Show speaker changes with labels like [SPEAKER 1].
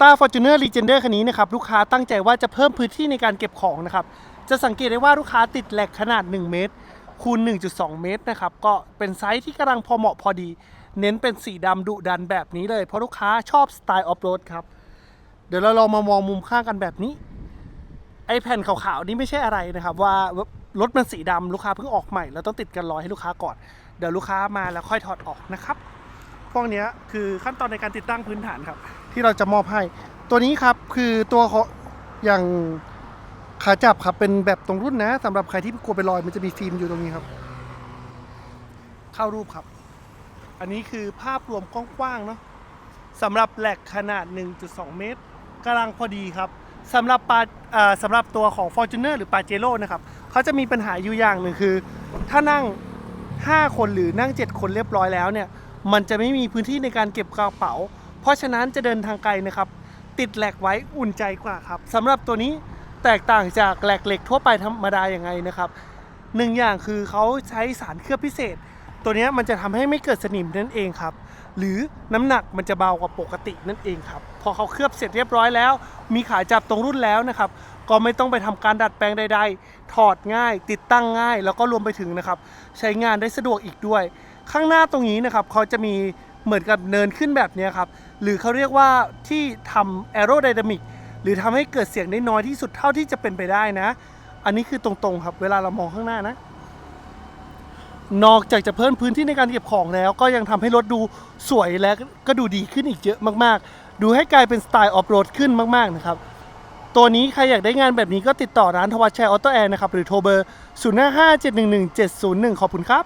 [SPEAKER 1] ต้า Fortuner Legender คันนี้นะครับลูกค้าตั้งใจว่าจะเพิ่มพื้นที่ในการเก็บของนะครับจะสังเกตได้ว่าลูกค้าติดแหลกขนาด 1 เมตร คูณ 1.2 เมตรนะครับก็เป็นไซส์ที่กำลังพอเหมาะพอดี เน้นเป็นสีดำดุดันแบบนี้เลย เพราะลูกค้าชอบสไตล์ออฟโรดครับ เดี๋ยวเราลองมามองมุมข้างกันแบบนี้ ไอแผ่นขาวๆนี่ไม่ใช่อะไรนะครับ ว่ารถมันสีดำลูกค้าเพิ่งออกใหม่ เราต้องติดกันรอยให้ลูกค้าก่อน เดี๋ยวลูกค้ามาแล้วค่อยถอดออกนะครับ พวกนี้คือขั้นตอนในการติดตั้งพื้นฐานครับ ที่เราจะมอบให้ ตัวนี้ครับคือตัวของอย่างขาจับครับเป็นแบบตรงรุ่นนะสำหรับใครที่กลัวไปนรอยมันจะมีฟิล์มอยู่ตรงนี้ครับ เข้ารูปครับ อันนี้คือภาพรวมกว้างๆเนาะสำหรับแหลกขนาด 1.2 เมตรกำลังพอดีครับสำหรับปาสำหรับตัวของ Fortuner หรือ p a j e r o นะครับเขาจะมีปัญหาอยู่อย่างหนึ่งคือ ถ้านั่ง 5 คนหรือนั่ง 7 คนเรียบร้อยแล้วเนี่ย มันจะไม่มีพื้นที่ในการเก็บกระเป๋า เพราะฉะนั้นจะเดินทางไกลนะครับ ติดแหลกไว้อุ่นใจกว่าครับสำหรับตัวนี้แตกต่างจากแหลกเหล็กทั่วไปธรรมดาอย่างไงนะครับหนึ่งอย่างคือเขาใช้สารเคลือบพิเศษ ตัวนี้มันจะทำให้ไม่เกิดสนิมนั่นเองครับ หรือน้ำหนักมันจะเบากว่าปกตินั่นเองครับ พอเขาเคลือบเสร็จเรียบร้อยแล้ว มีขายจับตรงรุ่นแล้วนะครับ ก็ไม่ต้องไปทำการดัดแปลงใด ๆ ถอดง่าย ติดตั้งง่าย แล้วก็รวมไปถึงนะครับ ใช้งานได้สะดวกอีกด้วย ข้างหน้าตรงนี้นะครับเขาจะมีเหมือนกับเนินขึ้นแบบนี้ครับ หรือเขาเรียกว่าที่ทำ aerodynamic หรือทำให้เกิดเสียงได้น้อยที่สุดเท่าที่จะเป็นไปได้นะ อันนี้คือตรงๆครับ เวลาเรามองข้างหน้านะ นอกจากจะเพิ่มพื้นที่ในการเก็บของแล้ว ก็ยังทำให้รถดูสวยและก็ดูดีขึ้นอีกเยอะมากๆ ดูให้กลายเป็นสไตล์ออฟโรดขึ้นมากๆนะครับ ตัวนี้ใครอยากได้งานแบบนี้ก็ติดต่อร้านทวัชชัยออโต้แอร์นะครับ หรือโทรเบอร์ 0 5 5 7 1 1 7 0 1 ขอบคุณครับ